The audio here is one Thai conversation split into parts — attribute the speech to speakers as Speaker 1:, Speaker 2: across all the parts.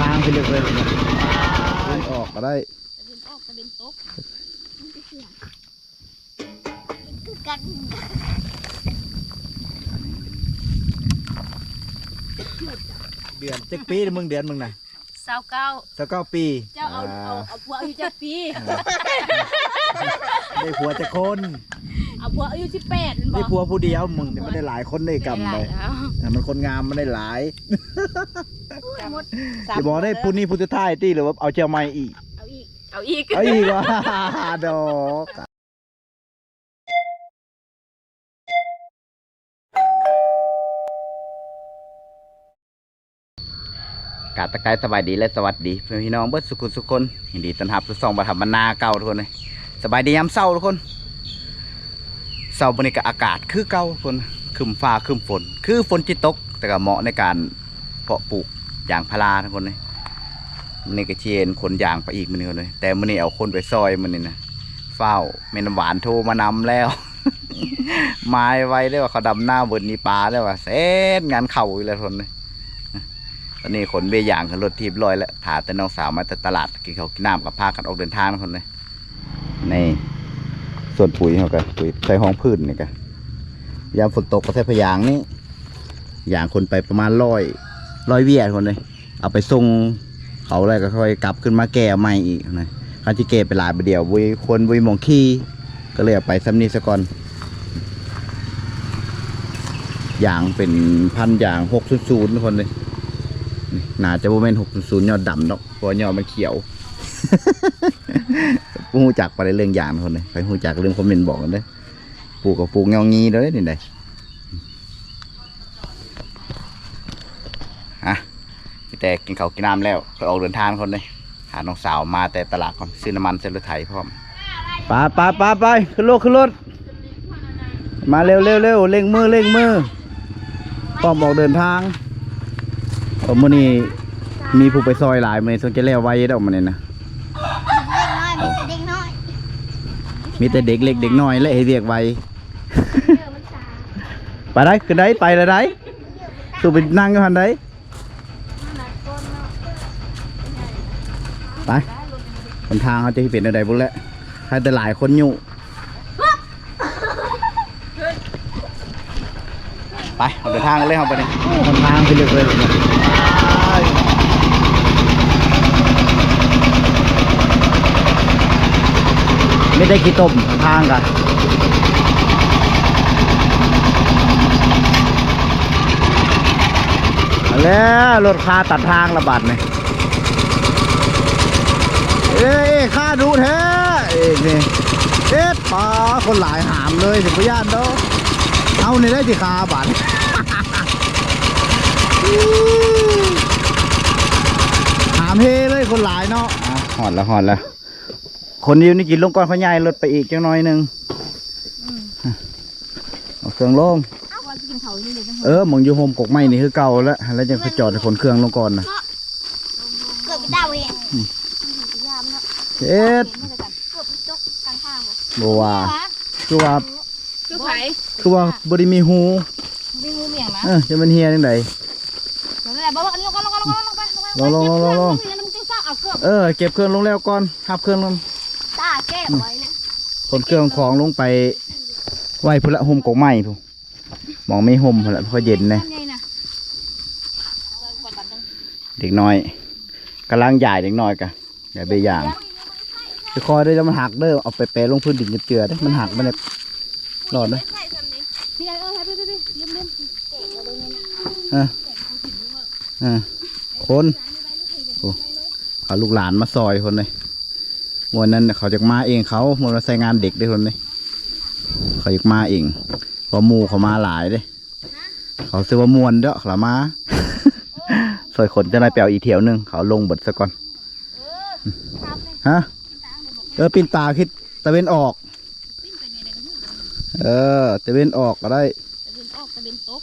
Speaker 1: ทางไปเรื่อยๆเป็นออกก็ได้
Speaker 2: ตะเวนออกก็เป็นตก
Speaker 3: คือกัน
Speaker 1: เดือนเจ็ดปีมึงเดือนมึงนะ
Speaker 2: สาวเก้า
Speaker 1: สักเก้าปี
Speaker 2: เจ้าเอาเอาเอาผัวอายุเจ็ดปี
Speaker 1: ได้ผัวจะคน
Speaker 2: เอาผัวอายุสิบแปดมันบ
Speaker 1: ได้
Speaker 2: อก
Speaker 1: ผัวผู้เดียวมึงเนี่ยไม่ได้หลายคนได้กำไป
Speaker 2: แล้ว
Speaker 1: อะมันคนงามมันได้หลาย
Speaker 3: หมด
Speaker 1: จะบอกได้ผู้นี้ผู้สุดท้ายที่หรือว่าเอาเจียวไม้อีก
Speaker 2: เอาอีก เอาอีก
Speaker 1: เอาอีกว่าดอก กาตะไคร้สบายดีและสวัสดีเพื่อนพี่น้องเบิดสุขุสุขคนยินดีต้อนรับทุกสองบรรทับรรณาเก่าทุกคนเลยสบายดียามเศร้าทุกคนเศร้าบรรยากาศอากาศคือเก่าทุกคนคึมฟ้าคึมฝน คือฝนจิตตก แต่ก็เหมาะในการเพาะปลูกยางพาราทุกคนเลยมันนี่ก็เชียนคนยางไปอีกมันนี่คนเลยแต่มันนี่เอาคนไปซอยมันนี่นะเฝ้าแม่น้ำหวานโทรมานำแล้วไม้ไว้ได้ว่าเขาดำหน้าบนนี้ปลาได้ว่าเซ็ตงานเข่าอีกแล้วทุกคนเลย ตอนนี้ขนเบยางขึ้นรถทีบลอยแล้วถาแต่น้องสาวมาแต่ตลาดกินเขากินน้ำกับพากันออกเดินทางคนเลยในส่วนปุ๋ยเขากันปุ๋ยใส่ห้องพืชนี่กันยามฝนตกก็ใส่พยางนี่ยางคนไปประมาณร้อยร้อยเวียดคนเลยเอาไปส่งเขาอะไรก็ค่อยกลับขึ้นมาแก่ใหม่อีกนะเขาที่เก็บไปหลายไปเดียววุยคนวุยมองขี้ก็เลยเอาไปซ้ำนี้ซะก่อนยางเป็นพันยางหกศูนย์ศูนย์ทุกคนเลย น่าจะโมเมนหกศูนย์ยอดดำดอกเพราะยอดมันเขียวผู้หูจักไปเรื่องอย่างคนเลยไปหูจักเรื่องคอมเมนต์บอกกันเด้อปลูกกับปลูกเงางี้เลยนี่ไดฮะพี่แต่กินข้าวกินน้ำแล้วก็ออกเดินทางคนเลยหาน้องสาวมาแต่ตลาดก่อนซื้อน้ำมันเส้นรถไถพร้อมไปไปไปไปขึ้นรถขึ้นรถมาเร็วเร็วเร็วเร่งมือเร่งมือพร้อมออกเดินทาง โอ้มื้อนี้มีผู้ไปซอยหลายมื้อนี้สงจะแล้วไว้ดอกมื้อนี้นะ
Speaker 3: เด็กน้อยมีแต่เด็กน้อย
Speaker 1: มีแต่เด็กเล็กเด็กน้อยและให้เรียกไว้
Speaker 3: เยอะมันสา
Speaker 1: ไปได้ขึ้นได้ไปเลยได้สู้ไปนั่งอยู่หันได้ไปคนทางเขาจะเปลี่ยนอะไรบุญแล้วใครแต่หลายคนอยู่ ไปเอาเดินทางกันเลยครับไปนี่คนทางไปเรื่อยๆเลยไม่ได้กี่ต้มทางกันเอาแล้วรถคาตัดทางระบาดเนี่ยเอ้ยข้าดูแท้เอ้ยนี่เอ็ดปลาคนหลายหามเลยถึงพยานเด้อ เอาในได้สิคาบาดหามเฮเลยคนหลายเนาะอะหอดแล้วหอดแล้วคนเดียวนี่กินลงก่อนเขาใหญ่รถไปอีกจังน้อยหนึงเอาเครื่องลง
Speaker 2: ว่าจะกินเขาอยู่เลยจัง
Speaker 1: เออหมองอยู่โฮมกกไม้นี่คือเก่าแล้วแล้วยังไปจอดให้คนเครื่องลงก่อนนะ
Speaker 3: เกิดไปดาวเอง
Speaker 2: ยามเนาะ
Speaker 1: เอ็ด
Speaker 2: ไม่ได้กัน
Speaker 3: เกิดไปจกกลางทางบ่
Speaker 1: บัวาคือว่า
Speaker 2: คือไผ
Speaker 1: คือว่าบริมีหู
Speaker 2: ไม่งูเมียงนะ
Speaker 1: เออจะมันเฮียจังได
Speaker 2: แล้วนั่นแหละบอกว่าอันนี้ลงก่อนลงก่อนลงก่อนลงไปลงไป
Speaker 1: ลงลงลงลงลง
Speaker 2: เก็บเครื่องลงจึงเศร้าเอาเครื่อง
Speaker 1: เออเก็บเครื่องลงแล้วก่อนหับเครื่องลง
Speaker 3: ตาแก้ไว้นะ
Speaker 1: คนเครื่องของลงไปไหวพุ่นละโฮมกกไม้พุ่นมองไม่โฮมพุ่นละเพราะเย็นนะ
Speaker 2: ทำไงนะ
Speaker 1: เด็กน้อยกำลังใหญ่เด็กน้อยกะอย่าไปอย่างจะคอยได้แล้วมันหักเด้อเอาไปแปะลงพื้นดินเจือๆเด้อมันหักมันเนี่ย รอดเด้อ
Speaker 2: พี่ไอ้เออให้พี่พี่พี่ลืมลืม
Speaker 1: อะอะคนโอ้เอาลูกหลานมาซอยคนเลยวันนั้นเขาจะมาเองเขามันมาใส่งานเด็กด้วยคนเลยเขาจะมาเองเพอมูเขามาหลายเลยเขาซื้อว่ามวนเด้อเขามาซอยขนจะได้แปลวอีเที่ยวหนึ่งเขาลงบดซะก่อนฮะเออปินตาคิดตะเวนออก เออตะเวนออกก็ได้
Speaker 2: ตะเวนออกตะเวนตก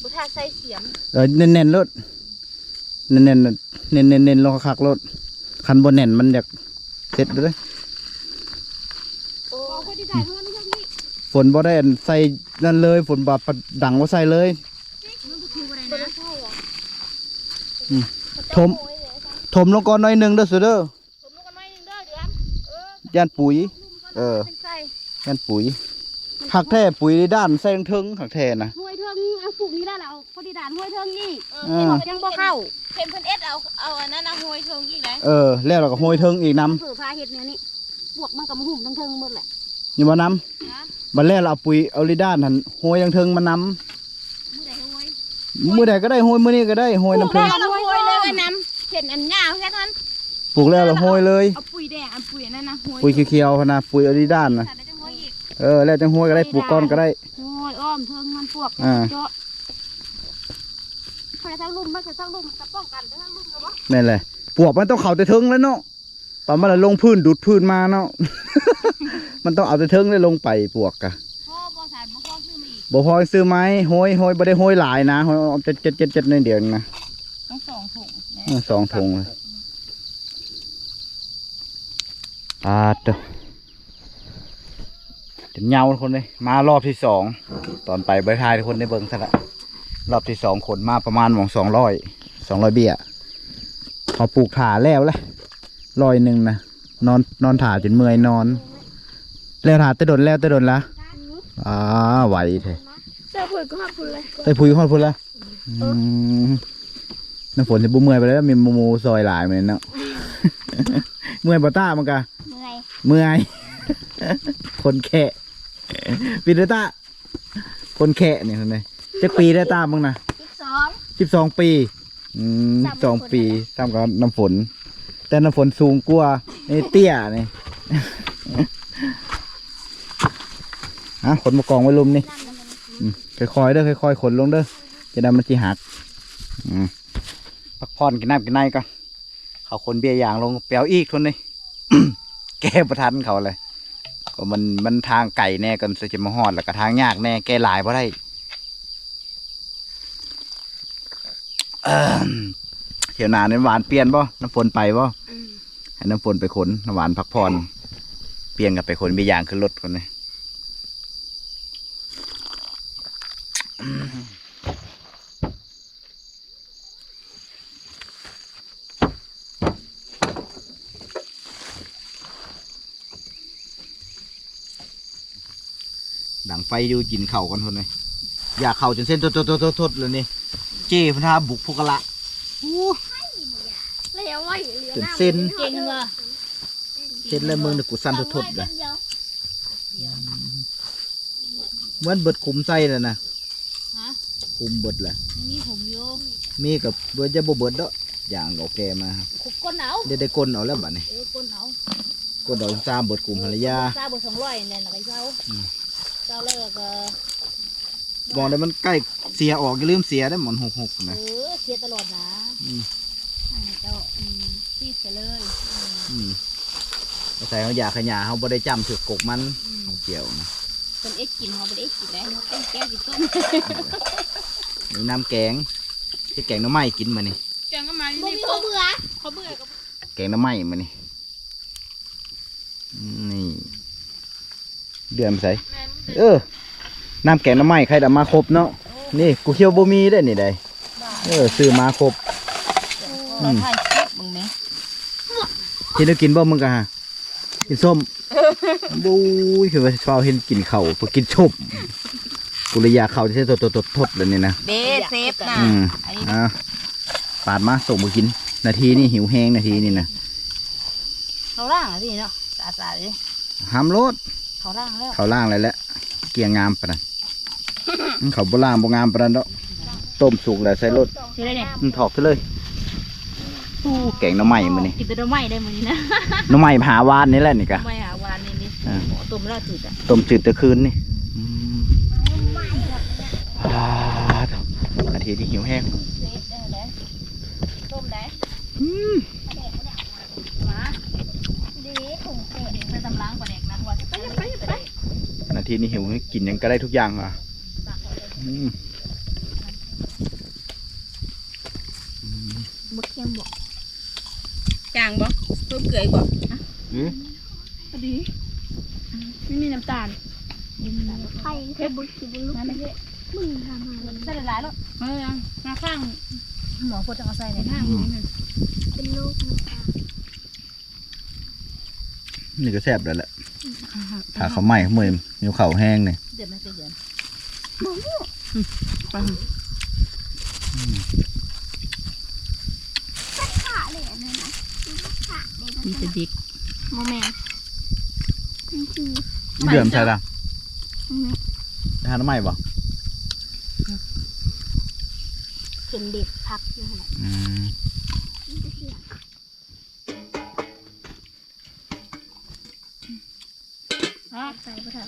Speaker 2: บุท่าใส่เสียม
Speaker 1: เออเน้นเน้นๆรถเน้นเน้นเน้นเน้นเน้นๆลงคักๆรถคันบนแน่นมันอยากเสร็จเลย
Speaker 2: โอ้คนที่ถ่ายเพื่อนเพื่อนพี่
Speaker 1: ฝนบ่ได้อันใส่นั่นเลยฝนบาดดังว่าใส่เลย
Speaker 2: มันก็คืออะไร
Speaker 3: เบิ
Speaker 2: บ่ได้ใช่หรอ
Speaker 1: อืมถมถมลงก่อนหน่อยหนึงเด้อสุเด้อ
Speaker 2: ผมลูกกันไว้หนึง เด้อเดือนเออย่า
Speaker 1: นปุ๋ยเออ
Speaker 2: ใส่
Speaker 1: ย่านปุ๋ยผักแท้ปุ๋ยด้านใส่เทิงๆผักแท้นะ
Speaker 2: ห้วยเทิงเอาปลูกนี้ได้แล้วเอาพอดีด่านห้วยเทิงนี่
Speaker 1: เออ
Speaker 2: ยังบ่เข้า
Speaker 3: เห็นเพิ่นเอ็ดเอาเอาอันนั้นนะห้วยเทิงอีกแล้ว
Speaker 1: เออแล้วเราก็โหยเทิงอีกน้ำ
Speaker 2: เผื่อพาเห็ดเนี่ยนี่บวกมันกับมะหุ่มทั้งเทิงหมดแหละ
Speaker 1: นี่บ่น้ำบัดแล้วเราเอาปุ๋ยเอาลิด้านหันโหยยังเทิงมาน้
Speaker 2: มื้อใดห้วยำ
Speaker 1: มื้อใดก็ได้โหยมื้อนี้ก็ได้โหยน้ำเทิง
Speaker 3: เอาห้วยเลยน้ำเห็นอันยาวแค่นั้น
Speaker 1: ปลูกแล้วเราโหยเลย
Speaker 3: เอาปุ๋ยแดงอันปุ๋ยนั่นนะห้วย
Speaker 1: ปุ๋ยเขียวๆพะนะปุ๋ยเอาลิด้านนะ
Speaker 3: ใส่ได้จังห้วยอีก
Speaker 1: เออแล้วจังโหยก็ได้ปลูกก้อนก็ได้
Speaker 2: ห้วยอ้อมเทิงมันพวก
Speaker 1: อ่า
Speaker 2: เจาะใครทั้งลุ่มมันจะทั้งลุ่มจะป้องกันทั้งลุ่มก็บ่
Speaker 1: นั่นแหละปวกมันต้องเข้าแต่เทิงแล้วเนาะตอนมันละลงพื้นดูดพื้นมาเนาะ มันต้องเอาแต่เทิงแล้วลงไปปวกกะ
Speaker 3: พ่อบ่สารบ่พ่อซื้อมาอีก
Speaker 1: บ่พอซื้อไม้โหยโหยบ่ได้โหยหลายนะโหยเอาเจ็ดเจ็ดเจ็ดเจ็ดในเดียวนะ
Speaker 3: ต้องสองถุง
Speaker 1: เออสองถุงเลย อ่าเด้อจะเหงาทุกคนเลยมารอบที่สองตอนไปเบร์ทายทุกคนได้เบิ่งซะละรอบที่สองคนมาประมาณหมองสองร้อยสองร้อยเบี้ยเขาปลูกถ่าแล้วแหละร้อยหนึ่งนะนอนนอนถ่าจนเมื่อยนอน แล้วถ่าแตะดนแล้วแตะดนละอ่าไหวแท้
Speaker 2: เสื้อผืนก็หักผืนเลย
Speaker 1: ใส่ปุ๋ยฮอดพุ่นละอืมน้ำฝนจะบุเมื่อยไปแล้วมีหมูหมูซอยหลายเหมือนเนาะ เมื่อยบ่ต้ามันกะ
Speaker 3: เมื่อย
Speaker 1: เมื่อย คนแค่ปีเดต้าคนแค่เนี่ยคนไหนจะปีได้ต้ามึงนะ
Speaker 3: อีกสอง
Speaker 1: สิบสองปีอืม
Speaker 3: ตาม
Speaker 1: สอง
Speaker 3: น้ำฝน
Speaker 1: ปีตามกับน้ำฝน แต่น้ำฝนสูงกว่าไอ้เตี้ยนี่ฮะขนมากองไว้ลุมนี่
Speaker 3: นั่นมัน
Speaker 1: อืมค่อยๆเด้อค่อยๆขนลงเด้อจะได้มันจีหักอืมพักผ่อนกินน้ำกินในก่อน เขาคนเบียร์อย่างลงเปียวอีกคนนี่แก้ประทันเขาเลย ก็มันมันทางไก่แน่กันสิจะมาหอดแล้วก็ทางยากแน่แก้หลายเพราะได้เอิ่มเที่ยวหนาน้ำหวานเปลี่ยนบ่น้ำฝนไปบ่ให้น้ำฝนไปขนน้ำหวานพักผ่อนเปลี่ยนกับไปขนเบียร์อย่างขึ้นรถคนนี้ ดังไฟดูกินเข่าวกันคนเลยอยากเข่าจนเส้นทดทดทดทดเลยนี่เจ้พนธาบุกพวกกะละอู้
Speaker 2: แล้วไว้เหลือ
Speaker 1: จนเส้น
Speaker 3: เก่งเหรอ
Speaker 1: เส้นแล้วมึงเนี่ยกูสั้นทดทดเลยเหมือนเบิดคุมไส้เลยนะ
Speaker 3: ฮะ
Speaker 1: คุมเบิดแหละ
Speaker 3: นี่ผมอยู่
Speaker 1: มีกับเบิดจะบ่เบิดเด้ออย่างโอเคมา
Speaker 3: ขุดก้นเอา
Speaker 1: เดี๋ยวได้ก้นเอาแล้วบัดนี้
Speaker 3: เออก้นเอา
Speaker 1: ก้นเอาซามเบิดกลุ่มภรรยา
Speaker 3: ซาบ่สองร้อยเนี่ยนะไอ้เจ้า
Speaker 1: อืม
Speaker 3: เจ้าแล้วก็
Speaker 1: บอกได้มันใกล้เสียออกอย่าลืมเสียได้หมอนหกหก
Speaker 3: เอ
Speaker 1: นะ
Speaker 3: อเสียตลอดนะ
Speaker 1: อืม
Speaker 3: ให้เจ้าอืมซีดไปเลยอืม
Speaker 1: อืมใส่เขาอยากขยาเขาบ่ได้จำถือกกมัน
Speaker 3: อืม
Speaker 1: เขาเกี่ยวนะ
Speaker 3: คนเอ็กกินเขาบ่ได้เอ็กกินแล้วเขาเป็นแก้วกินต้ม
Speaker 1: มีน้ำแกงที่แกงหน้ำไม้กินมานี่
Speaker 3: แกงก็มานี่เขาเบื่อเขาเบื่อกับ
Speaker 1: แกงหน้ำไม้มานี่นี่ เดือนใส่
Speaker 3: แม่มึง
Speaker 1: เออน้ำแกงหน้ำไม้ใครดำมาครบเนาะนี่กูเคี่ยวบ่มีได้อนี่ได้เออซื้อมาครบ
Speaker 3: เราถ่ายคลิปมึงไหม
Speaker 1: กินได้กินบ่มึงกะฮะกินส้มบู้ยคือว่าชาวเห็นกินเข่าวพอกินชมกุริยาเข่าที่ทดทดทดทดเลยนี่นะ
Speaker 3: เดเซฟนะ
Speaker 1: อืม
Speaker 3: อันนี้
Speaker 1: อะปาดมาส่งมากิน นาทีนี่หิวแห้งนาทีนี่นะ
Speaker 3: เขาล่างอะสิเนาะสาสาเลย
Speaker 1: ห้ามรถ
Speaker 3: เขาล่างแล้ว
Speaker 1: เขาล่างอะไรแล้วเกียงงามปะนะอื้อเขาโบล่างโบงามปะนันเนาะต้มสุกแล้วใส่รถ
Speaker 3: สิได้เนี่ย
Speaker 1: มันถอกไปเลยอู้แกงหน้ำไม้มานี่
Speaker 3: กินแต่ดอกไม้ได้มื้อนี้นะ
Speaker 1: หน้ำไม้ผาวานนี่แหละนี่กะ
Speaker 3: ไม่หาวานนี่นี่
Speaker 1: อ่า
Speaker 3: ต้มแล้วจืดอะ
Speaker 1: ต้มจืดแตะคืนนี่อืมอ่านาทีที่หิวแห้ง
Speaker 3: เซฟได้แล้วต้มได้
Speaker 1: อืม
Speaker 3: หมาดีถุงเตะเด็กไปตำล้างกว่าเด็กนะว่าไปไปไป
Speaker 1: นา ทีนี้หิวกินหยังก็ได้ทุกอย่างอะอืม
Speaker 3: บ่เค็มบ่จางบ่เพิ่มเกลือบ่
Speaker 1: อืม
Speaker 2: พอดีไม่มีน้ำตาล
Speaker 3: ไข่
Speaker 2: เทบุกิบุลุก
Speaker 3: ไม่ใช่
Speaker 2: มึงทำอะไร
Speaker 3: ใส่หลายๆแล้วเออมาข้างหมอพูดจะเอาใส่ในข้าง
Speaker 2: เป็นโรคน้ำตา
Speaker 1: นี่ก็แซ่บแล้วแหละ ถ้าเขาไหม้เขาเมื่อยนิ้วเข่าแห้งเนี่ย
Speaker 3: เดือดไม่เป็นเดือน
Speaker 2: ขาเลยอันนั้นนะขาเลย
Speaker 3: มีแต่บิ๊ก
Speaker 2: โมเมนต์นี่คือ
Speaker 1: เดือมใช่ละ
Speaker 2: อืม
Speaker 1: ทานน้ำไหม้บ่
Speaker 2: เห็นเด็กพักอยู่ขนาด
Speaker 1: อืม
Speaker 2: นี้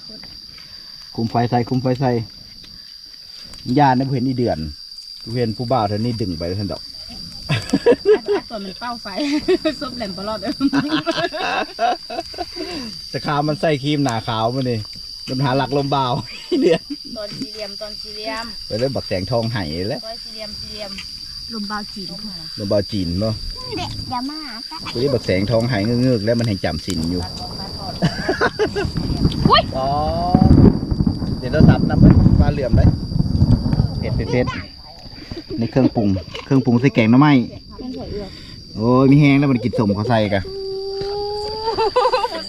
Speaker 2: คน
Speaker 1: คุมไฟใส่คุมไฟใส่ย่านนะเห็นนี่เดือนเห็นผู้บ่าวเท่านี้ดึงไปท่านดอก
Speaker 3: ตัวมันเป้าไฟซบแหลมปลอดเออ
Speaker 1: แต่ขาวมันใส่ครีมหนาขาวมานี่มันหาหลักลมบ่าวเดือน
Speaker 3: ตอนสี่เหลี่ยมตอนสี่เหลี่ยม
Speaker 1: ไปเลยบักแสงทองไห้แล้ว
Speaker 3: ตอนสี่เหลี่ยมสี่เหลี่ยมลมเบาจีน
Speaker 1: ลมบ่าวจีนบ่
Speaker 2: เด็กอย่ามาซะ
Speaker 1: ไปเลยบักแสงทองไห้เงือกๆแล้วมันแห่งจำสินอยู่
Speaker 3: ตัด ออกมาถอด
Speaker 1: อ๋อ เดี๋ยวเราสับน้ำมันปลาเหลื่อมได้เผ็ดเผ็ดเผ็ดในเครื่องปรุง เครื่องปรุงใส่แกงหน้ำไม้
Speaker 3: มันสวยเอื้อ
Speaker 1: โอ้ยมีแห้งแล้วมันกินสมเขาใส่กัน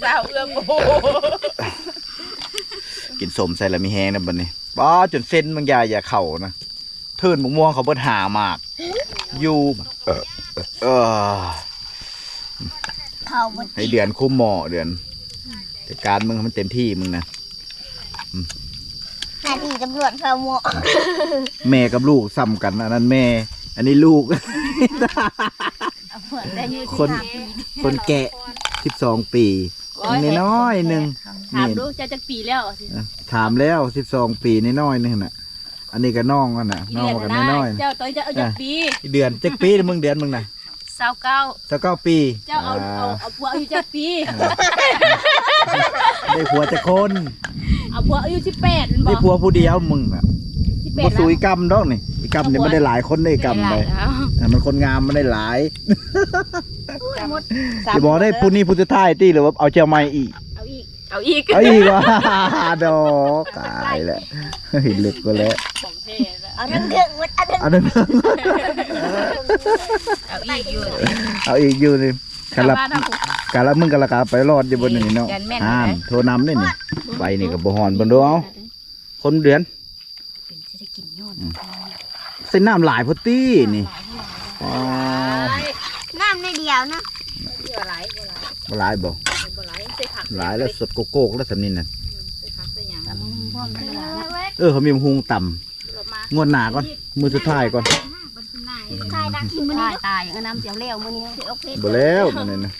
Speaker 3: สาวเอื้อโอ้
Speaker 1: กินสมใส่แล้วมีแห้งนะบัดนี้ป้าจนเส้นบางอยางอย่าเข่านะเทินมะม่วงเขาเบิดหามากอยู่เออเออ
Speaker 2: เขาบน
Speaker 1: ให้เดือนคุ้มหมอเดือน จัดการมึงให้มันเต็มที่มึงนะ
Speaker 2: หน้าที่ตำรวจเขาโม
Speaker 1: แม่กับลูกซ้ำกันอันนั้นแม่ อันนี้ลูก
Speaker 3: เหมือนได้ยืด
Speaker 1: คน คนแกะสิบสองปีนี่น้อยๆหนึ่ง
Speaker 3: ถามดูจะจะปีแล้วสิ
Speaker 1: เออถามแล้วสิบสองปีน้อยๆหนึงน่ะ อันนี้ก็น้องกันน่ะน้องกันน้อยๆ
Speaker 3: เจ้าตัวจะเอาจากปี
Speaker 1: เดือนจักปีมึงเดือนมึงน่ะ
Speaker 3: สาวเก้า
Speaker 1: สักเก้าปี
Speaker 3: เจ้าเอาเอาเอาผัวอายุจากปี
Speaker 1: ได้ผัวจะคน
Speaker 3: เอาผัวอายุสิบแปดบ
Speaker 1: ได้
Speaker 3: อก
Speaker 1: ผัวผู้เดียวมึงน่ะ
Speaker 3: สิบแป
Speaker 1: บ่
Speaker 3: ด
Speaker 1: สูอีกรรมดอกนี่อีกรรมเนี่ยไม่ได้หลายคนได้อีกรรมเลยอะมันคนงามมันได้หลายจะบอกได้ผู้นี้ผู้สุดท้ายตีหรือว่าเอาเจ้าใหม่อีก
Speaker 3: เอาอีก เอาอีก
Speaker 1: เอาอีกว่าดอกตายแล้วเห็นเล็กก็แล้ว
Speaker 3: ของเท่แล้ว
Speaker 2: เอาทั้งเครื่องวัดเอาทั้ง
Speaker 1: เอานั้น
Speaker 3: เอาอีกอยู่
Speaker 1: เอาอีกอยู่นี่ กะลับ
Speaker 3: บ้านทำผูก
Speaker 1: กะลับมึงกะละกาไปรอดอยู่บนนี่เนาะ
Speaker 3: ยันแม่น
Speaker 1: อ่าน
Speaker 3: เลย
Speaker 1: โทรนำนี่นี่ไปนี่กับบ่ฮอนบนดูเอาคนเดือน
Speaker 3: จะได้กินยอด
Speaker 1: เส้นน้ำหลายพุตตี้นี่อ๋อ
Speaker 2: น้ำในเดียวนะ
Speaker 3: เสือไหลบัวไหล
Speaker 1: บ่หลายบ่
Speaker 3: บัวไหลใส่ผัก
Speaker 1: หลายแล้วสดโกโก้แล้วสำนินน่ะ
Speaker 3: ใส่ผักใส่หยังพ่อไม่ได้
Speaker 1: เออเขามีหุงต่ำ
Speaker 3: เรามาง
Speaker 1: วดหน้าก่อนมือสุดท้ายก่อน
Speaker 2: ทายดักกินมัน
Speaker 3: ตา
Speaker 2: นี่
Speaker 3: ยตายอย่างน้ำเจียวเลี้ยวมื้อนี้
Speaker 2: ถือโอเค
Speaker 1: บ่แล้วมันนี่นะ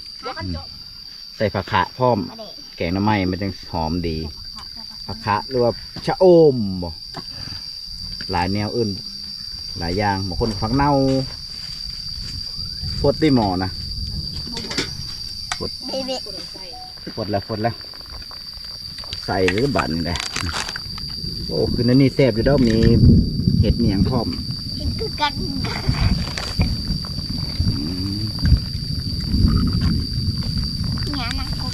Speaker 1: ใส่ผักขะพร้อม
Speaker 2: มาเด็ก
Speaker 1: แกงหน้ำไม้มันจะหอมดีผักคะหรือว่าชะอมบ่หลายแนวอื่น หลายอย่างบางคนผักเน่าฟดได้หมอนะ
Speaker 2: เบเบ้
Speaker 1: ฟดแล้วฟดแล้ว ใส่หรือบั่นเลยโอ้คือนั่นนี่แซ่บอยู่เด้อมีเห็ดเมียงพร้อม
Speaker 2: กินคือกัน
Speaker 1: อืม
Speaker 2: เนี่ยนะกู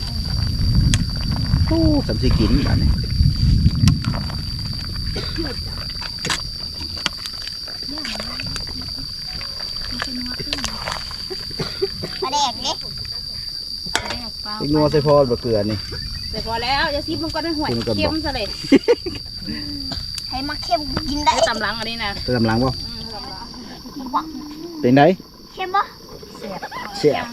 Speaker 1: โอ้สำสิกินอันนี้
Speaker 2: มาเด็กเนี่ย
Speaker 1: อีกนัวใส่พอบ่เกลือนี่
Speaker 3: เสร็จพอแล้วจะซิบมันก็ได้ห่วย
Speaker 1: ซิมก่อนบอก
Speaker 3: เค็มซะเลย
Speaker 2: ให้มาเข้มกินได้
Speaker 3: ได้ตำลังอันนี้นะ
Speaker 1: เติมหลังบ่
Speaker 3: อืม ตำลัง
Speaker 1: เป็นได
Speaker 2: เข้มปะ
Speaker 1: เสียบ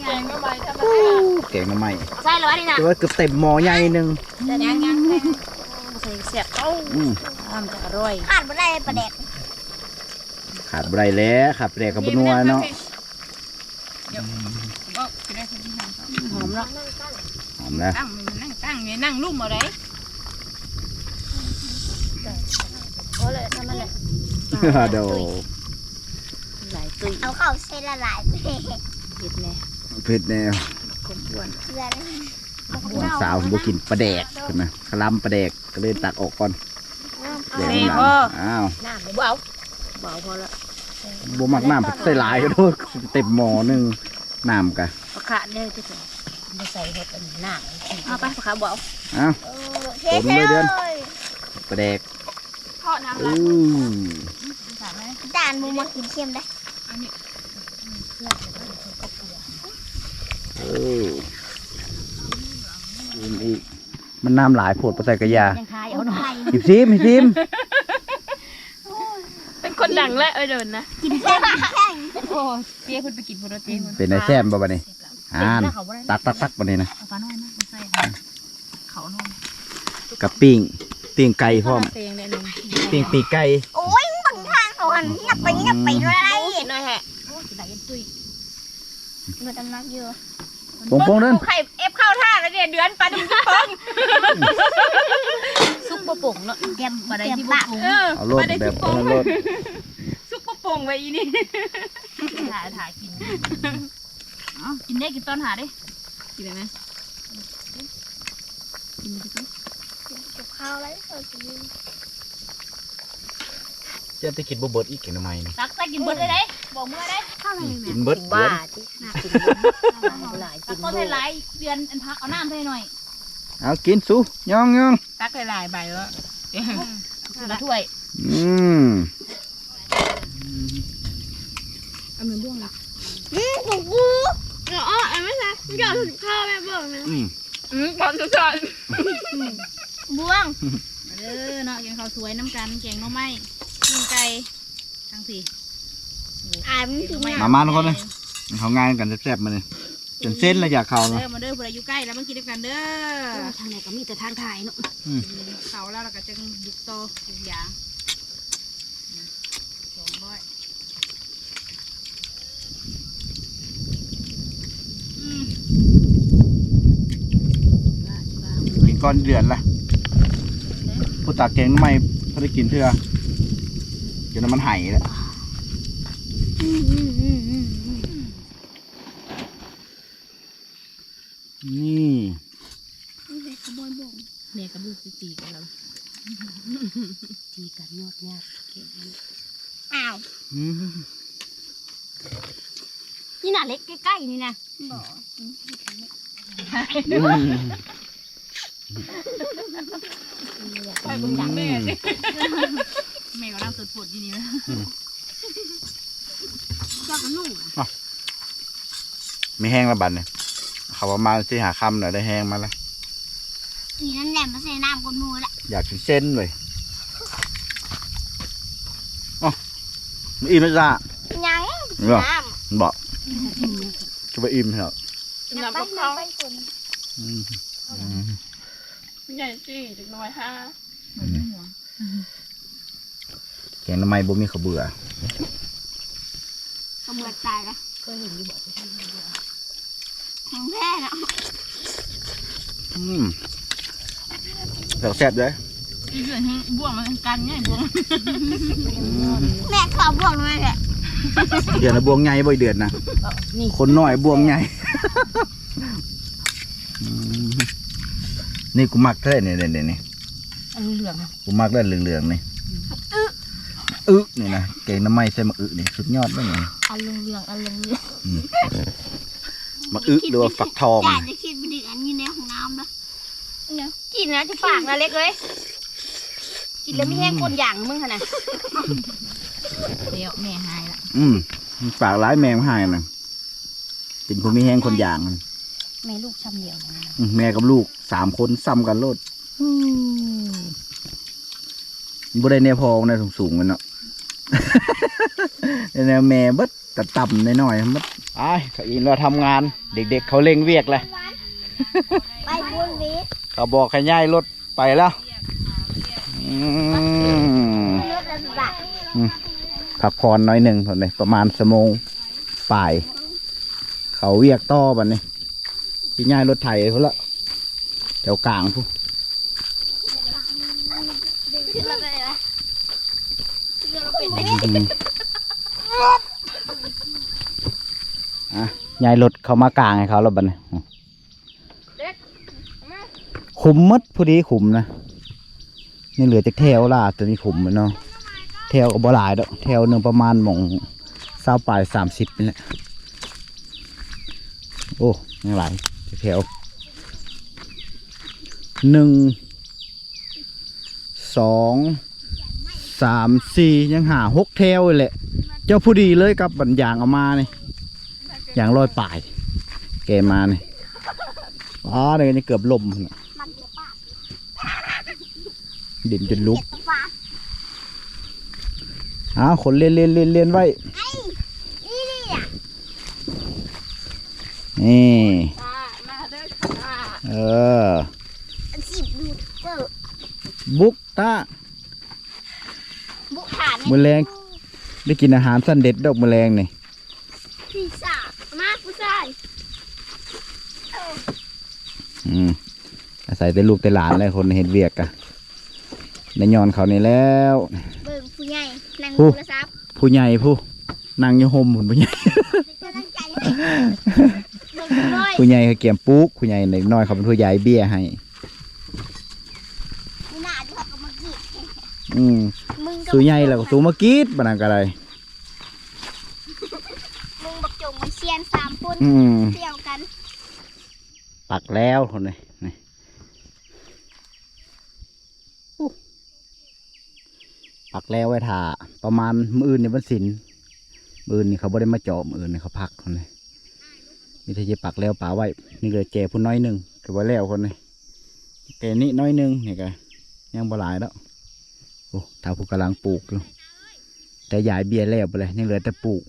Speaker 3: แกงก็ใบธรรม
Speaker 1: แกงหน้ำไม้
Speaker 2: ใช่หรอนี่นะ
Speaker 1: แต่ว่าเกือบเต็มหม้อใหญ่หนึง
Speaker 3: แต่ยังยังใส่เสียบเอ้า
Speaker 1: อืม
Speaker 3: ทำจะอร่อย
Speaker 2: ขาดมาได้ประเด็ก
Speaker 1: ขาดบ่ได้แล้วขาดบ่ได้กับบ่นัวเนาะ
Speaker 3: หอมเนาะ
Speaker 1: หอมแล้ว
Speaker 3: ตั้งมันนั่งตั้งเนี่ยนั่งลุ่มเอาได้โอ้เลยทำมันเลย
Speaker 1: โด
Speaker 3: หลายตุย
Speaker 2: เอาเข้าเส้นละลายไปเเห็
Speaker 3: ดแน่
Speaker 1: เผ็ดแนว
Speaker 3: กลมอ้วน
Speaker 2: พื่อน
Speaker 1: สาวผมบ่กินปลาแดกใช่ไหมคลำปลาแดกก็เลยตักออกก่อนแดก
Speaker 3: นี่
Speaker 1: น้ำหลัง
Speaker 3: พ่อ
Speaker 1: อ้าว
Speaker 3: น้ำเบาเบาพอละ
Speaker 1: บ่มักน้ำใส่หลายก็โดนเต็มหม้อหนึงน้ำกะ
Speaker 3: ปลาขาดเลยที่สุดมาใส่เห็ดอันนี้น้ำเอาไปปลาขาเบา
Speaker 1: อ้าว
Speaker 2: เทใส่เลย
Speaker 1: ประแดก
Speaker 2: ทอดน้ำ
Speaker 1: อู้
Speaker 2: ละ
Speaker 3: สามไหม
Speaker 2: จานมูมากินเค็มได้
Speaker 1: เออกินอีกมันน้ำหลายโผดประใส่กระยา
Speaker 3: ยังคายเอาหน่อย
Speaker 1: หยิบซิมหยิบซิม
Speaker 2: เป็นคนดังและเอ้ยเดินนะ
Speaker 3: กินแค่แข้งโอ้เจ๊คุณไปกินโปรตีน
Speaker 1: เป็นไอแซมบ่บัดนี้อ่านตักตักตักบัดนี้นะ
Speaker 3: เอาปลาน้อยนะใส่เขานม
Speaker 1: กับปิ้งปิ้งไก่พร้อม
Speaker 3: เตียงเนี่ยหนึ่ง
Speaker 1: ปิ้งปีกไก่
Speaker 2: โอ้ยบัง มันนับไปนับไปอะไรหน่อยแฮะ
Speaker 3: กินได้ยันตุย
Speaker 2: เงินตำนักเยอะ
Speaker 1: ปงปงเดิน
Speaker 2: ไข่เอฟเข้าท่าแล้วเนี่ยเดือนปลาดุกเพิ่ง
Speaker 3: ซุปบะปงเนาะแกมปลาได้ที่บะป่ง
Speaker 2: เอา
Speaker 1: โลดแบบเอาลด
Speaker 2: ซุปกระปงไว้อีนี่
Speaker 3: ถ่ายถ่ายกินกินได้กินตอนหาด้
Speaker 2: กินได้ไหม
Speaker 3: กินไปสิ
Speaker 2: กับข้าวอะไรเออกิน
Speaker 1: เจ้าที่คิดบ่เบิดอีกแกงทำไมนี่
Speaker 3: ตักใส่กินเบิดได้ได้บอกเมื่อได้
Speaker 2: ข้าวอะไร
Speaker 1: กินเบิดเดือน
Speaker 3: หลายกินเบิดหลายเดือนอันพักเอาน้ำให้หน่อย
Speaker 1: เอากินสู้ย่องย่อง
Speaker 2: ตักหลายใบแล้ว
Speaker 3: ละถ้วย
Speaker 1: อืม
Speaker 2: เอาเงินบ้วงละอืมของกูเดี๋ยวอ้อไม่ใช่เดี๋ยวถึงข้าวแม่บอกนะ
Speaker 1: อืม
Speaker 2: อืมตอนสุดท้ายบ้วง
Speaker 3: เออเนาะกินข้าวสวยน้ำกันแกงน้องไม้ กินไก่ทั้งสี่
Speaker 2: อ่านถึง
Speaker 1: มามาทุกคนเลยเขางานกันแซ่บๆมาเลยจนเส้นแล้วอยากเข้า
Speaker 3: เด้
Speaker 1: เนาะ
Speaker 3: อมาเด้อผู้ใดอยู่ใกล้แล้วมากินด้วยกันเด้อ
Speaker 2: ทางไหนก็มีแต่ทางถ่ายเนาะ
Speaker 3: เขาแล้วเราก็จะบุกโตทุกอย่างสองร้อยอืม
Speaker 1: กินก้อนเดือนละผู้ตากแกงทำไมเขาได้กินเถื่อเดี๋ยวน้ำมันไหายแล้วนี่
Speaker 2: ขโมยบ่ง
Speaker 3: แม่กับลูกสิตีกันแล้วตีกันยอดยากเก่ง
Speaker 2: อ้าว
Speaker 1: อืม
Speaker 3: นี่น่ะเล็กใกล้ๆนี่นะ
Speaker 2: บ่
Speaker 3: ไปบึงดังแม่แม่ก็นั่งสุ ดฝดอยู่นี่นะ
Speaker 2: เจ้าก็นุ่ง
Speaker 1: ไม่แห้งและบัดเนี่ยเขาประมาณสี่หาคำหน่อยได้แห้งมาแล้ว
Speaker 2: นี่นั่นแหละมาใส่น้ำกนมูละ
Speaker 1: อยากกินเส้นเลยอ๋อมันอิ่มแล้วจ้า
Speaker 2: ยัง
Speaker 1: เหรอ
Speaker 2: น้
Speaker 1: มันบอกจะไปอิ่มเหรอำ
Speaker 2: น้ำกับข้าว
Speaker 1: อืมอืม
Speaker 2: ใหญ่สี่ถึงน้อยห้า
Speaker 1: แกงทำไมบ่มีข้าวเบื่อ
Speaker 2: ขโมยตายละ
Speaker 3: เคยเห็นอยู่บ่
Speaker 2: ของแท้เนาะ
Speaker 1: อืมแต่แซ่บเลย
Speaker 3: อีเดือนให้บ่วงมันกันไงบ่วง
Speaker 2: แม่ขอบ่วงหน่อยแหละ
Speaker 1: เดือนละบวงใหญ่บ่อยเดือนนะ
Speaker 3: นี่
Speaker 1: คนน้อยบวงใหญ่ อืมนี่กูมักเท่เนี่ยเนี่ยเนี่ย
Speaker 3: อันเหลือง
Speaker 1: กูมักเล่นเหลืองๆนี่ อึนี่นะเก่งน้ำไม้ใส่มะอึนี่สุดยอดเลยนี่
Speaker 3: อันเหลืองอันเหลือง
Speaker 1: มะอึหรือว่าฝักทอง
Speaker 2: จ่าจะคิดไปถึงอันนี้ในห้องน้ำนะเนี่ยกินนะจะปากนะเล็กเลยกินแล้วไม่แห้งคนอย่างมึงขนาด
Speaker 3: เดี๋ยวแม่หายละ
Speaker 1: อืมปากร้ายแมงหายนะกินผู้มีแห้งคนอย่างมัน
Speaker 3: แม่ลูกชำเดียว
Speaker 1: อืมแม่กับลูกสามคนซ้ำกันโลดบ่ได้แนวพองนะสูงๆมันเนาะ แนวแม่เบิดตะต่ำน้อยๆมัดไอ้ขอินเราทำงาน เด็กๆเขาเล่งเวียกเลย
Speaker 2: ไปบุญวิทย์
Speaker 1: เขาบอกขย้ายรถไปแล้วอืม
Speaker 2: รถระบะ
Speaker 1: พักผ่อนหน้อยหนึ่งคนนี้ประมาณสมงป่าย เขาเวียกต่อบันนี้ที่ย้ายรถไถพุ่นละแถวกลางพุ่น
Speaker 2: ขึ้นรถไปเลยวะขึ้นรถเป็นไหม
Speaker 1: อืมอะ ยายรถเขามากลางให้เขาแล้วบันนี้ขุมมัดพอดีขุมนะนี่เหลือจากแถวล่ะตัวนี้ขุมมันเนาะแถวก็บ่หลายดอกแถวหนึ่งประมาณหม่องเศร้าปลายสามสิบนี่แหละโอ้ยังหลายแถวหนึ่งสองสามสี่ยังหาหกแถวเลยแหละ เจ้าผู้ดีเลยกับบัญยางเอามานี่ยางลอยป่าย แกมานี่อ๋อเดี๋ยวนี้เกือบล่มน่ะ
Speaker 2: มันเดี๋ยวปาก
Speaker 1: ดินจนลุก
Speaker 2: เก็บตัวฟ้า
Speaker 1: อ้าวคนเรียนเรียนเรียนเรียนไว้
Speaker 2: นี่นี่อะ
Speaker 1: นี่
Speaker 3: มาเด้อ
Speaker 1: เออ
Speaker 2: อันสิบดูเปิด
Speaker 1: บุกตา
Speaker 2: บุกฐาน
Speaker 1: มื้อแลงได้กินอาหารสั้นเด็ดดอกแมลงนี่
Speaker 2: พิซซ่ามาผู้ชาย
Speaker 1: อืมอาศัยแต่ลูกแต่หลานเลยคนเห็นเวียกอะในยอนเขานี่แล้ว
Speaker 2: เบิ่งผู้ใหญ่นั่ง
Speaker 1: ผู้
Speaker 2: โทรศัพท์
Speaker 1: ผู้ใหญ่ผู้นั่งอยู่ห่มหุ่นผู้ใหญ่
Speaker 2: เป็นกำลังใจให้เบิ่งผู้น้อย
Speaker 1: ผู้ใหญ่เขาเกี่ยมปุ๊กผู้ใหญ่ในน้อยเขาเป็นผู้ใหญ่เบี้ยให้
Speaker 2: มีหน้าที่เขาก็มากีด
Speaker 1: อืม
Speaker 2: มึงก็
Speaker 1: สูใหญ่แล้วก็สูมากรีดบานังกะไร
Speaker 2: มึงบักจงมันเซียนสามคน
Speaker 1: อืม
Speaker 2: เที่ยวกัน
Speaker 1: ปักแล้วคนนี้นี่ปักแล้วไว้ท่าประมาณมืออื่นในวันศิลมืออื่นนี่เขาบ่ได้มาเจาะมืออื่นนี่เขาพักคนนี้มีแต่จะปักแล้วป่าไว้ นี่เลยแก่ผู้น้อยหนึ่งก็ว่าแล้วคนนี้แก่นี่น้อยหนึ่งนี่ก็ยังบ่หลายแล้วโอ้ถ้าผู้กำลังปลูกอยู่แต่ยายเบียแล้วไปเลยยังเหลือแต่ปลูก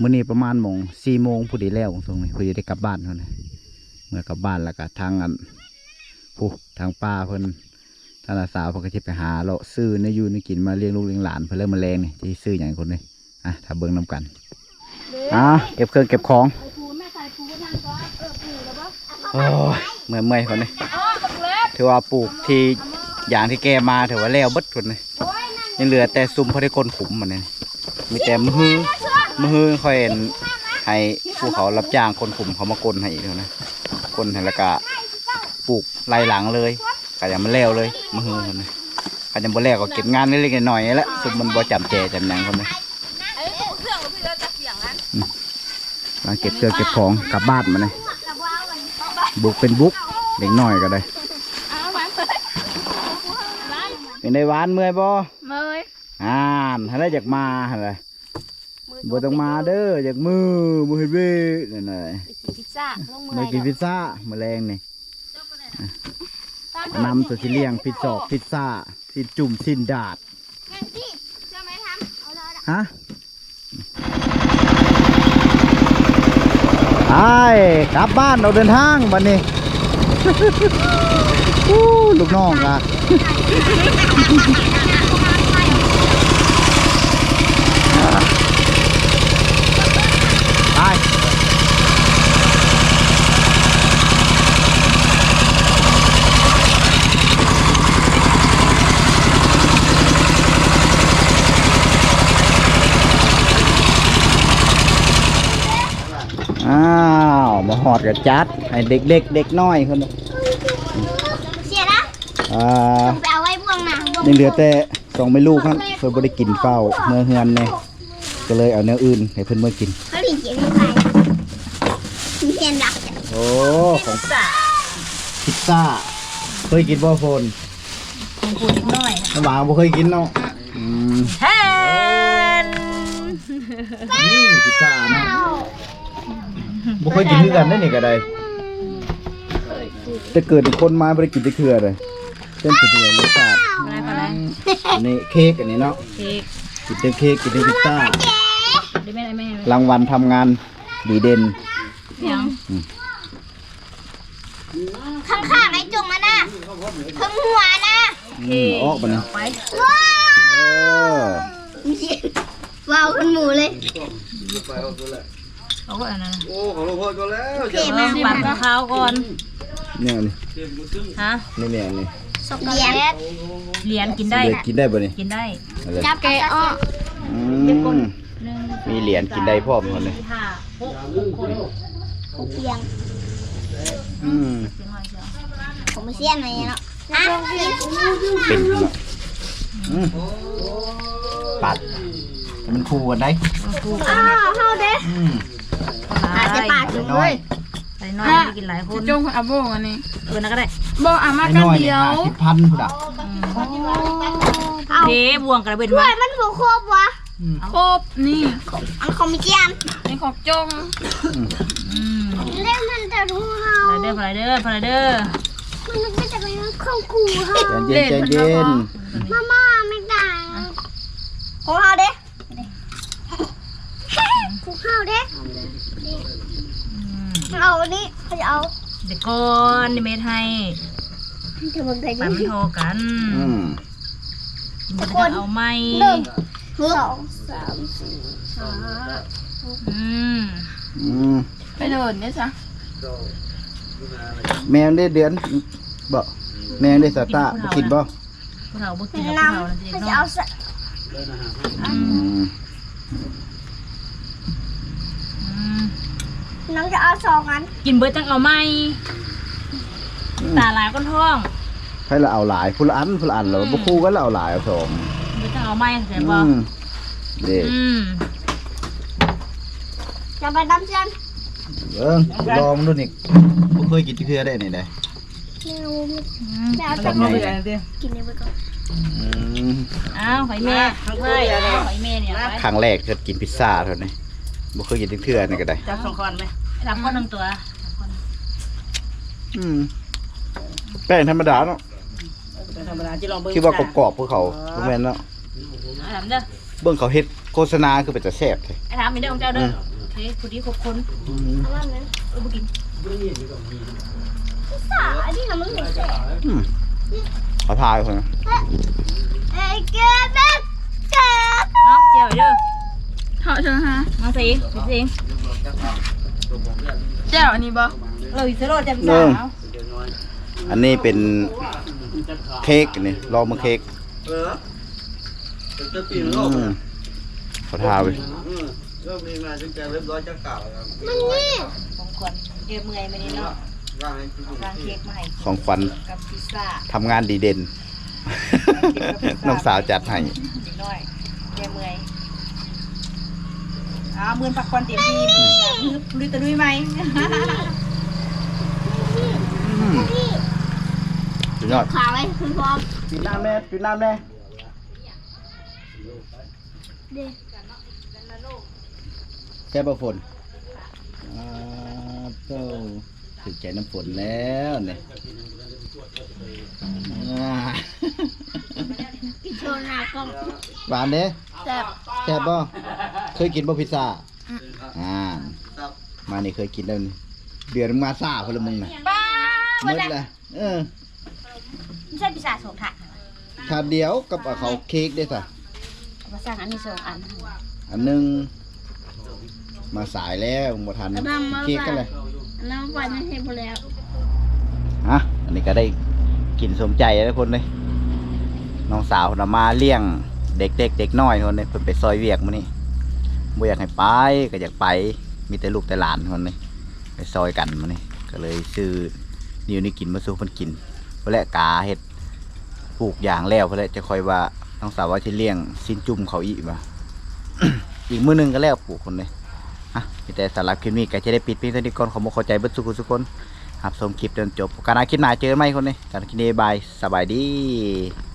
Speaker 1: มื้อนี้ประมาณโมงสี่โมงพอดีแล้วตรงนี้พอดีได้กลับบ้านเท่านั้น เมื่อกลับบ้านแล้วก็ทางอันผู้ทางป้าเพิ่นท่านอาสาวเพิ่นก็จะไปหาเลาะซื้อเนื้อยูเนื้อกินมาเลี้ยงลูกเลี้ยงหลานเพื่อเริ่มมาแรงนี่ที่ซื้ออย่างคนนี้อะถ้าเบิ่งนํกันอะเก็บเครื่องเก็บของ
Speaker 3: แม่ใส่ปูนั่งก่อนเออปูแล้วบ่
Speaker 1: โอ้ยเมื่อยเมื่อยคนนี้
Speaker 3: อ๋อบักเล็บ
Speaker 1: ถือว่าปลูกที่อย่างที่แกมาถือว่าแล้วเบิดคนนี้
Speaker 3: ยัง
Speaker 1: ยังเหลือแต่ซุ่มพอได้คนขุมมันนี่มีแต่มือมือค่อยให้ผู้เขารับจ้างคนขุมเขามากลให้อีกแล้วนะ กลให้แล้วก็ปลูกไล่หลังเลยก็ยังมันแล้วเลยมือฮือคนนี้ก็ยังบ่แล้วก็เก็บงานเล็กๆน้อยๆนี่แหละซุ่มมันบ่จำแจจำหนังคนนี้
Speaker 3: ไอ้ตัวเครื่องกับพี่เราจะเสียงนั้น
Speaker 1: หลังเก็บเครื่องเก็บของกลับบ้านมาเลย
Speaker 2: กับว่าวันนี้
Speaker 1: บุกเป็นบุกเด็กน้อยก็ได้
Speaker 3: เอามาเลย
Speaker 1: เป็นได้หวานเมื่อยบ่
Speaker 3: เมย
Speaker 1: อ่านถ้าได้อยากมาอะไรบ่ต้องมาเด้ออยากมือบ่เฮ็ดเว้ยนั่นน่ะ
Speaker 3: พิซ ซ่าลงมือ
Speaker 1: มากินพิซซ่าแมลงนี่นำตัวที่เลี้ยงพิซซอกพิซซ่าที่จุ่มสิ้นดาด
Speaker 2: นั่งที่เชื่อไหมทำเอาเลย
Speaker 1: ฮะไอ้กลับบ้านเราเดินทางบันนี้อู้ลูกน้องอะ อ้าวมาหอดกับจัดให้เด็กเด็กๆเด็กน้อยคนน่ะ
Speaker 2: เสียนะ
Speaker 1: อ่า
Speaker 2: ไปเอาไว้พวงหนาพวง
Speaker 1: ยังเหลือแต่สองไม่ลูกครับเพิ่นบ่ได้กินเฝ้าเมื่อเฮือนเนี่ยก็เลยเอาเนื้ออื่นให้เพิ่นเมื่อกิน
Speaker 2: เขาหลีเขียนไม่ไปมีเสียนหลัก
Speaker 1: โอ้ของพิซซ่าเคยกินบ่โฟน
Speaker 3: ของปูนิดหน่อย
Speaker 1: น้ำหวานบ่เคยกินเนาะอืม
Speaker 3: แทน
Speaker 1: นี่พิซซ่าเนาะ บ่เคยกินคือกันได้นี่ก็ได้แต่เกิดเป็นคนมาบ่ได้กินจักเทื่อเลยเต็มไปด้วยรสชาติ
Speaker 3: อะไรอะไร
Speaker 1: อันนี้เค้กอันนี้เนาะ
Speaker 3: เค้ก
Speaker 1: กินเต็มเค้กกินเต็มพิซซ่า
Speaker 3: ได้แม่ได้แม่
Speaker 1: รางวัลทำงานดีเด่น
Speaker 3: ยัง
Speaker 2: ข้างข้างๆไอ้จงมานะข้างหัวนะ
Speaker 1: อืมออกบ่นี่
Speaker 3: ไป
Speaker 2: ว้า
Speaker 1: เออ
Speaker 2: มีเสียนว้าวขึ้นหมูเลย
Speaker 3: เอาก่อนนะ
Speaker 4: โอ้ขอโทษก็แล้ว
Speaker 2: เท่มาก
Speaker 3: ปัดมะพร้าวก่อน
Speaker 1: เนี่ยนี่
Speaker 3: ฮะ
Speaker 1: นี่เนี่ยนี่
Speaker 2: สกเลียน
Speaker 3: เหรียญกินได้
Speaker 1: เด็กกินได้บ่นี่
Speaker 3: กินได้
Speaker 1: อะไร
Speaker 2: จับแกอ้อ
Speaker 1: อืม
Speaker 3: หนึ่ง
Speaker 1: มีเหรียญกินได้พร้อมคนเลย
Speaker 3: ห้าหกคน
Speaker 2: ผูกเพียง
Speaker 1: อืม
Speaker 3: เสียงหน่อยเชียว
Speaker 2: ผมไม่เสียนอะไรเนาะอะกิน
Speaker 1: เป็นเนาะอืมปัดให้มันคู่กันได้
Speaker 3: กู
Speaker 2: อ้าวเข้าเด้
Speaker 1: อืม
Speaker 2: อาจจะปาด
Speaker 1: เล็กน้อย
Speaker 3: ใส่น้อยกินหลายคน
Speaker 5: จงของอาโบอันนี้
Speaker 3: เออนะก็ได้
Speaker 5: โบอามา
Speaker 1: ไอ้
Speaker 5: กัน
Speaker 1: น้อย
Speaker 5: เดี
Speaker 1: เนี่ย
Speaker 5: ยว
Speaker 1: ห้าสิบพันผู้ดัก
Speaker 3: อืม
Speaker 2: เอา
Speaker 3: เทบวงกระเบิด
Speaker 2: ถ้ว
Speaker 3: มาย
Speaker 2: มันบ่ครบวะ
Speaker 3: ครบนี่
Speaker 2: อันของมีเกียน
Speaker 3: นี่ของจงอืม
Speaker 2: เล่นมันจะรู้เฮา
Speaker 3: พลายเด้อพลายเด้อพลายเด้อ
Speaker 2: มันไม่จะเป็นของกูเฮา
Speaker 1: ใจเย็นใจเย็น
Speaker 2: มาม่าไม่ได้ของเฮาเด้ ของเฮาเด้
Speaker 3: อืม
Speaker 2: เอาอันนี้เขาจะเอา
Speaker 3: เดี๋ยวก่อนเดี๋ยวเมทให้
Speaker 2: เธอมึงใคร
Speaker 3: ไปมัน
Speaker 2: ดี
Speaker 3: โทรกัน
Speaker 1: อืม
Speaker 3: มันจะเอาไหม
Speaker 2: หนึ่งสองสามสี่ห้า
Speaker 3: อืม
Speaker 1: อืม
Speaker 2: ไปเดินเนี่ยจ้ะ
Speaker 1: แมวได้เดือนบ่แมวได้สตาร์บ่กินบ่
Speaker 3: ผู้เฒ่าบ่กิน
Speaker 2: น้
Speaker 3: แล้วผู้เฒ่านั่นเองำ
Speaker 2: เขาจะเอา
Speaker 3: เนาะ
Speaker 2: สะ
Speaker 1: อืม
Speaker 3: อืม
Speaker 2: น้องจะเอาสองอัน
Speaker 3: กินเบิดจังเอาไหมตาลายก้นท้อง
Speaker 1: ให้เราเอาหลายผู้ละอันผู้ละอันเราบ่คู่กันเราเอาหลายเอาสอง
Speaker 3: เบิดจังเอาไหมเข้าใจ
Speaker 1: อื
Speaker 3: บ่
Speaker 1: มเด็ก
Speaker 3: อืม
Speaker 2: จะไปน้ำเชียน
Speaker 1: เอิ้งลองดูนี่บ่เคยกินที่เพื่อได้นี่ได้
Speaker 2: ไม่รู้
Speaker 3: อืม
Speaker 2: ไม่เอา
Speaker 1: จั
Speaker 2: จั
Speaker 1: ง
Speaker 2: ง
Speaker 1: ไง
Speaker 2: เลยกินเลยไปก่อน
Speaker 1: อืม
Speaker 3: อ้าวหอยแม่เลยหอยแม่เนี่ยไว้
Speaker 1: ครั้งแรกจะกินพิซซ่าเท่านี้ บ่เคยกินที่เพื่อนี่ก็ได้
Speaker 3: จับสองคนไหมรับคนหนึ่งตัว
Speaker 1: อืมแป้งธรรมดาเนาะ
Speaker 4: ธรรมดาที่ลองเบิ่ง
Speaker 1: คิดว่ากรอบๆพวกเขาบ่แม่นเนาะ
Speaker 3: ไอ้ถามเด้อ
Speaker 1: เบิ่งเขาเฮ็ดโฆษณาคือเป็นจะแซ่บแท้
Speaker 3: ไอ้ถามมีเด้อของเจ้าเด้อโอเคผู้ดีครบคน
Speaker 1: อืม
Speaker 2: เอาอันนั้น
Speaker 3: เออบ่กิน
Speaker 2: พิซซ่าอันนี้ทำมันเหมือนแซ่บ
Speaker 1: อืมเอาทายคนนะ
Speaker 2: เอ้ยเก็บเก็บเก็บ
Speaker 3: เอาเจียวไว้เด้อ
Speaker 4: เท่าเชิงฮะ
Speaker 3: มาสิสิสิ
Speaker 4: เจ้าอันนี้บ่
Speaker 3: เราอีสโลดจะเป็น
Speaker 1: เอ
Speaker 3: สา
Speaker 1: อ
Speaker 3: ว
Speaker 1: อันนี้เป็นเค้กนี่ลองมาเค้ก
Speaker 5: เออจะปีน
Speaker 1: อื
Speaker 5: โลก
Speaker 1: มเขาทาไป
Speaker 5: อืมเริ่มมีมาตั้งแต่เรียบร้อยจะเก่าแล้ว
Speaker 2: มันนี่
Speaker 3: ของขวัญเดี๋ยวเมื่อยมานี่เนาะ
Speaker 5: ร่างให้คุณ
Speaker 3: วางเค้กมาให้
Speaker 1: ของขวัญ
Speaker 3: กับพิซซ่า
Speaker 1: ทำงานดีเด่นน้องสาวจัดให้
Speaker 3: นิดหน่อยเดี๋ยวเมื่อย อ้าวมือปักควันเต็มที่มือนะมือลุยตะลุยไหม
Speaker 1: อืมสุดยอด
Speaker 2: ขาไว้คุณพร้อม
Speaker 1: ปิดน้ำแน่ปิดน้ำแน่
Speaker 2: เด็ก
Speaker 1: แค่ประฝนอ่าเต้าถึงใจน้ำฝนแล้วเนี่ย อ่า
Speaker 2: กินโชว์หน้ากล้อง
Speaker 1: หวานเด้
Speaker 2: แซ่บ
Speaker 1: แซ่บบ่เคยกินบ่พิซซ่าอ่ามานี่เคยกินแล้วนี่เดือนมาซ่าพนละมึงน่ะ
Speaker 2: บ้า
Speaker 1: หมดเลยเออ
Speaker 2: ไม่ใช่พิซซ่าสองถาด
Speaker 1: ถาดเดียวกับเอาเขาเค้กได้สะ
Speaker 2: มาสั่งอันนี้สองอัน
Speaker 1: อันหนึงมาสายแล้วบ่ทันเค้กกันเลย
Speaker 2: น้ำวันนี้ให้พอแล้ว
Speaker 1: ฮะอั นนี้ก็ได้กินสมใจแล้วทุกคนเลยน้องสาวน่ะมาเลี้ยง เด็กเด็กๆเด็กน้อยคนนี้เพิ่นไปซอยเวียกมื้อนี้บ่อยากให้ไปก็อยากไปมีแต่ลูกแต่หลานคนนี้ไปซอยกันมื้อนี้ก็เลยซื้อนิวนี่กินมาสู่เพิ่นกินเพื่อแลกาเฮ็ดปลูกอย่างแล้วเพื่อแลจะคอยว่าน้องสาวว่าสิเลี้ยงสิ้นจุ่มเขาอีกว่าอีกมือหนึงก็แล้วปลูกคนนี้ฮะมีแต่สำหรับคลิปนี้ก็จะได้ปิดเพียงเท่านี้ก่อนขอบ่เข้าใจเบิดสุขทุคน รับชมคลิปจนจบการอาคลิปหน้าเจอไหมคนนี้การคลิปนี้บายสบายดี